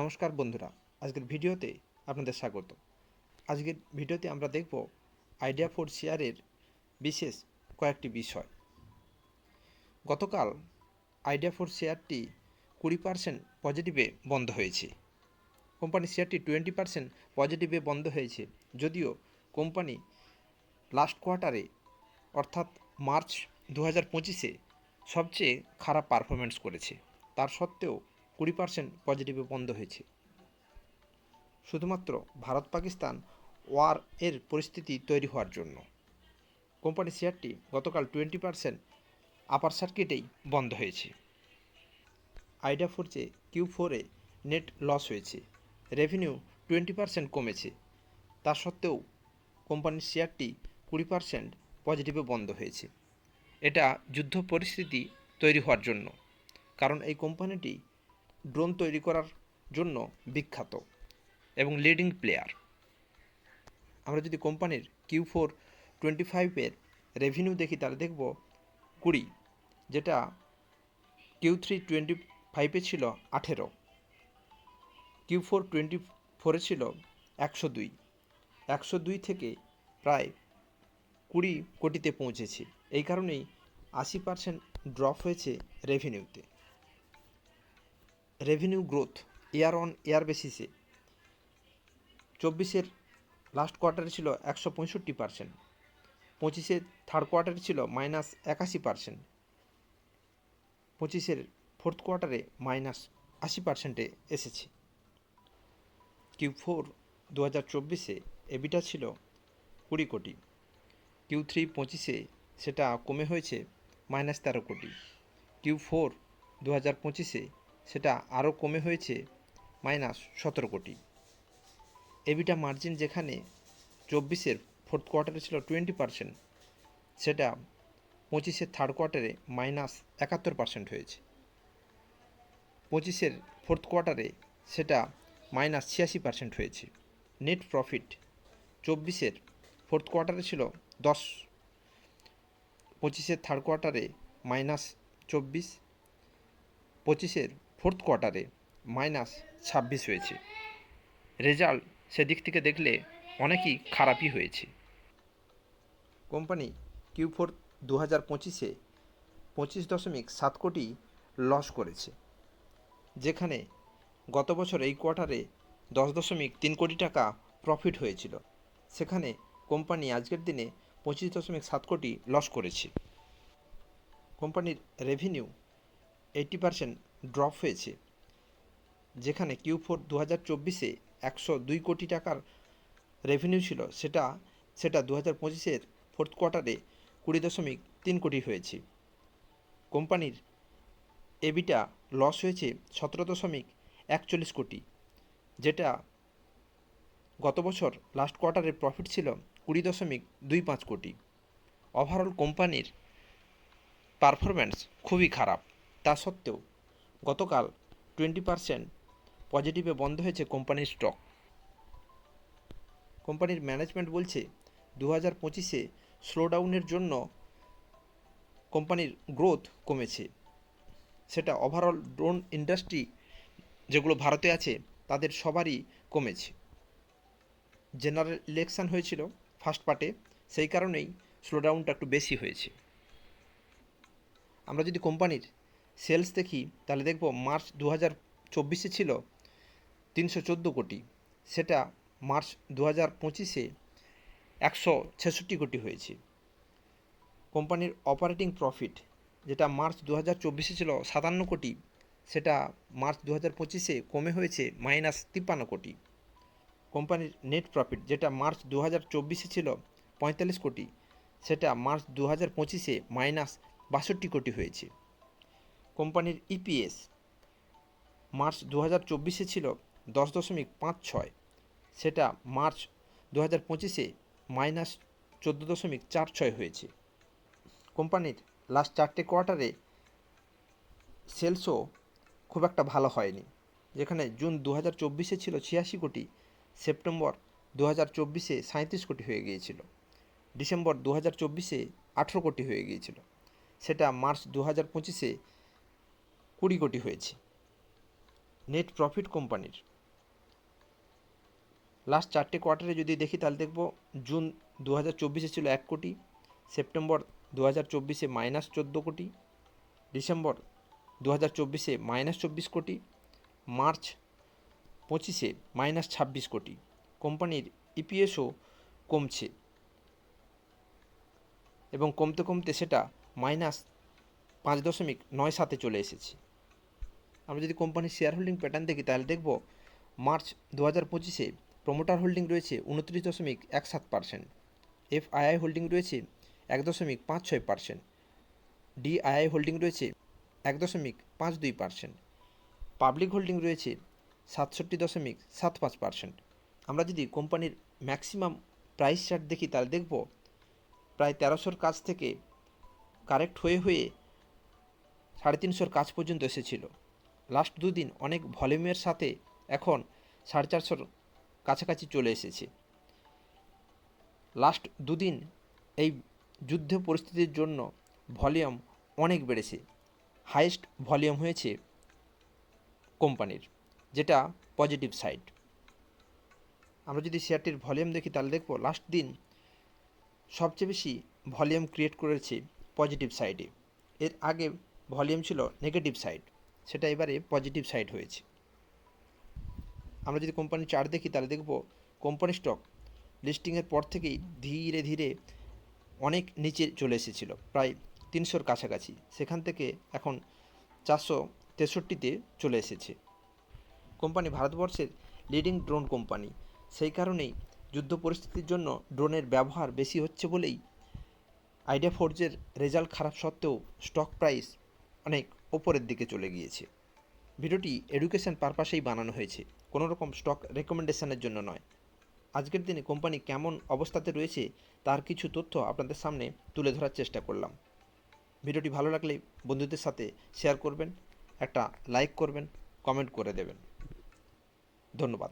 নমস্কার বন্ধুরা, আজকের ভিডিওতে আপনাদের স্বাগত। আজকের ভিডিওতে আমরা দেখব আইডিয়া ফোর শেয়ারের বিশেষ কয়েকটি বিষয়। গতকাল আইডিয়া ফোর শেয়ারটি কুড়ি পার্সেন্ট পজিটিভে বন্ধ হয়েছে। কোম্পানির শেয়ারটি টোয়েন্টি পার্সেন্ট পজিটিভে বন্ধ হয়েছে, যদিও কোম্পানি লাস্ট কোয়ার্টারে, অর্থাৎ মার্চ দু হাজার পঁচিশে, সবচেয়ে খারাপ পারফরমেন্স করেছে। তার সত্ত্বেও কুড়ি পার্সেন্ট পজিটিভে বন্ধ হয়েছে। শুধুমাত্র ভারত পাকিস্তান ওয়ার এর পরিস্থিতি তৈরি হওয়ার জন্য। কোম্পানির শেয়ারটি গতকাল টোয়েন্টি পার্সেন্ট আপার সার্কিটেই বন্ধ হয়েছে। আইডিয়া ফোরচে কিউ ফোরে নেট লস হয়েছে। রেভিনিউ টোয়েন্টি পার্সেন্ট কমেছে। তা সত্ত্বেও কোম্পানির শেয়ারটি কুড়ি পার্সেন্ট পজিটিভে বন্ধ হয়েছে। এটা যুদ্ধ পরিস্থিতি তৈরি হওয়ার জন্য। কারণ এই কোম্পানিটি ড্রোন তৈরি করার জন্য বিখ্যাত এবং লিডিং প্লেয়ার আমরা যদি কোম্পানির কিউ ফোর টোয়েন্টি ফাইভের রেভিনিউ দেখি, তাহলে দেখব কুড়ি, যেটা কিউ থ্রি টোয়েন্টি ফাইভে ছিল আঠেরো, কিউ ফোর টোয়েন্টি ফোরে ছিল একশো দুই একশো দুই থেকে প্রায় কুড়ি কোটিতে পৌঁছেছে। এই কারণেই আশি পার্সেন্ট ড্রপ হয়েছে রেভিনিউতে revenue growth year on year বেসিসে চব্বিশের লাস্ট কোয়ার্টারে ছিল একশো পঁয়ষট্টি পার্সেন্ট পঁচিশের থার্ড কোয়ার্টারে ছিল মাইনাস একাশি পার্সেন্ট পঁচিশের ফোর্থ কোয়ার্টারে মাইনাস আশি পার্সেন্টে এসেছে। কিউ ফোর দু হাজার চব্বিশে এবিটা ছিল কুড়ি কোটি কিউ থ্রি পঁচিশে সেটা কমে হয়েছে মাইনাস তেরো কোটি কিউ ফোর দু হাজার পঁচিশে সেটা আরও কমে হয়েছে মাইনাস সতেরো কোটি। এবিটা মার্জিন যেখানে চব্বিশের ফোর্থ কোয়ার্টারে ছিল টোয়েন্টি পার্সেন্ট সেটা পঁচিশের থার্ড কোয়ার্টারে মাইনাস একাত্তর পার্সেন্ট হয়েছে। পঁচিশের ফোর্থ কোয়ার্টারে সেটা মাইনাস ছিয়াশি পার্সেন্ট হয়েছে। নেট প্রফিট চব্বিশের ফোর্থ কোয়ার্টারে ছিল দশ, পঁচিশের থার্ড কোয়ার্টারে মাইনাস চব্বিশ, পঁচিশের ফোর্থ কোয়ার্টারে মাইনাস ছাব্বিশ হয়েছে। রেজাল্ট সেদিক থেকে দেখলে অনেকই খারাপই হয়েছে। কোম্পানি কিউ ফোর দু হাজার পঁচিশে পঁচিশ দশমিক সাত কোটি লস করেছে, যেখানে গত বছর এই কোয়ার্টারে দশ দশমিক তিন কোটি টাকা প্রফিট হয়েছিল। সেখানে কোম্পানি আজকের দিনে পঁচিশ দশমিক সাত কোটি লস করেছে। কোম্পানির রেভিনিউ এইটি পার্সেন্ট ড্রপ হয়েছে, যেখানে কিউ ফোর দু হাজার চব্বিশে একশো দুই কোটি টাকার রেভিনিউ ছিল, সেটা সেটা দু হাজার পঁচিশের ফোর্থ কোয়ার্টারে কুড়ি দশমিক তিন কোটি হয়েছে। কোম্পানির এবিটা লস হয়েছে সতেরো দশমিক একচল্লিশ কোটি, যেটা গত বছর লাস্ট কোয়ার্টারের প্রফিট ছিল কুড়ি দশমিক দুই পাঁচ কোটি। ওভারঅল কোম্পানির পারফরম্যান্স খুবই খারাপ, তা সত্ত্বেও গতকাল টোয়েন্টি পার্সেন্ট পজিটিভে বন্ধ হয়েছে কোম্পানির স্টক। কোম্পানির ম্যানেজমেন্ট বলছে দু হাজার পঁচিশে স্লোডাউনের জন্য কোম্পানির গ্রোথ কমেছে। সেটা ওভারঅল ড্রোন ইন্ডাস্ট্রি যেগুলো ভারতে আছে, তাদের সবারই কমেছে। জেনারেল ইলেকশন হয়েছিল ফার্স্ট পার্টে সেই কারণেই স্লোডাউনটা একটু বেশি হয়েছে। আমরা যদি কোম্পানির সেলস দেখি, তাহলে দেখব মার্চ দু হাজার চব্বিশে ছিল তিনশো চোদ্দ কোটি। সেটা মার্চ দু হাজার পঁচিশে একশো ছেষট্টি কোটি হয়েছে। কোম্পানির অপারেটিং প্রফিট, যেটা মার্চ দু হাজার চব্বিশে ছিল সাতান্ন কোটি, সেটা মার্চ দু হাজার পঁচিশে কমে হয়েছে মাইনাস তিপ্পান্ন কোটি। কোম্পানির নেট প্রফিট, যেটা মার্চ দু হাজার চব্বিশে ছিল পঁয়তাল্লিশ কোটি, সেটা মার্চ দু হাজার পঁচিশে মাইনাস বাষট্টি কোটি হয়েছে। কোম্পানির ইপিএস মার্চ দু হাজার চব্বিশে ছিল দশ দশমিক পাঁচ ছয়। সেটা মার্চ দু হাজার পঁচিশে মাইনাস চোদ্দ দশমিক চার ছয় হয়েছে। কোম্পানির লাস্ট চারটে কোয়ার্টারে সেলসও খুব একটা ভালো হয়নি। যেখানে জুন দু হাজার চব্বিশে ছিল ছিয়াশি কোটি, সেপ্টেম্বর দু হাজার চব্বিশে সাঁত্রিশ কোটি হয়ে গিয়েছিল। ডিসেম্বর দু হাজার চব্বিশে আঠেরো কোটি হয়ে গিয়েছিল। সেটা মার্চ দু হাজার পঁচিশে কুড়ি কোটি হয়েছে। নেট প্রফিট কোম্পানির লাস্ট চারটে কোয়ার্টারে যদি দেখি তাহলে দেখব জুন দু হাজার চব্বিশে ছিল এক কোটি সেপ্টেম্বর দু হাজার চব্বিশে মাইনাস চোদ্দ কোটি ডিসেম্বর দু হাজার চব্বিশে মাইনাস চব্বিশ কোটি মার্চ পঁচিশে মাইনাস ছাব্বিশ কোটি। কোম্পানির ইপিএসও কমছে। এবং কমতে কমতে সেটা মাইনাস পাঁচ দশমিক নয় সাতে চলে এসেছে। আমরা যদি কোম্পানির শেয়ার হোল্ডিং প্যাটার্ন দেখি, তাহলে দেখব মার্চ দু হাজার পঁচিশে প্রমোটার হোল্ডিং রয়েছে উনত্রিশ দশমিক এক সাত পার্সেন্ট এফআইআই হোল্ডিং রয়েছে এক দশমিক পাঁচ ছয় পার্সেন্ট ডিআইআই হোল্ডিং রয়েছে এক দশমিক পাঁচ দুই পার্সেন্ট পাবলিক হোল্ডিং রয়েছে সাতষট্টি দশমিক সাত পাঁচ পার্সেন্ট আমরা যদি কোম্পানির ম্যাক্সিমাম প্রাইস চার্ট দেখি, তাহলে দেখব প্রায় তেরোশোর কাছ থেকে কারেক্ট হয়ে হয়ে সাড়ে তিনশোর কাজ পর্যন্ত এসেছিল। লাস্ট দুদিন অনেক ভলিউমের সাথে এখন সাড়ে চারশোর কাছাকাছি চলে এসেছে। লাস্ট দুদিন এই যুদ্ধ পরিস্থিতির জন্য ভলিউম অনেক বেড়েছে। হাইয়েস্ট ভলিউম হয়েছে কোম্পানির, যেটা পজিটিভ সাইড। আমরা যদি শেয়ারটির ভলিউম দেখি তাহলে দেখব লাস্ট দিন সবচেয়ে বেশি ভলিউম ক্রিয়েট করেছে পজিটিভ সাইডে। এর আগে ভলিউম ছিল নেগেটিভ সাইড। সেটা এবারে পজিটিভ সাইড হয়েছে। আমরা যদি কোম্পানির চার্ট দেখি, তাহলে দেখব কোম্পানি স্টক লিস্টিংয়ের পর থেকেই ধীরে ধীরে অনেক নিচে চলে এসেছিল, প্রায় তিনশোর কাছাকাছি। সেখান থেকে এখন চারশো তেষট্টিতে চলে এসেছে। কোম্পানি ভারতবর্ষের লিডিং ড্রোন কোম্পানি সেই কারণেই যুদ্ধ পরিস্থিতির জন্য ড্রোনের ব্যবহার বেশি হচ্ছে বলেই আইডিয়া ফোর্জের রেজাল্ট খারাপ সত্ত্বেও স্টক প্রাইস অনেক ওপরের দিকে চলে গিয়েছে। ভিডিওটি এডুকেশন পারপাসেই বানানো হয়েছে কোনো রকম স্টক রেকমেন্ডেশনের জন্য নয়। আজকের দিনে কোম্পানি কেমন অবস্থাতে রয়েছে, তার কিছু তথ্য আপনাদের সামনে তুলে ধরার চেষ্টা করলাম। ভিডিওটি ভালো লাগলে বন্ধুদের সাথে শেয়ার করবেন, একটা লাইক করবেন কমেন্ট করে দেবেন। ধন্যবাদ।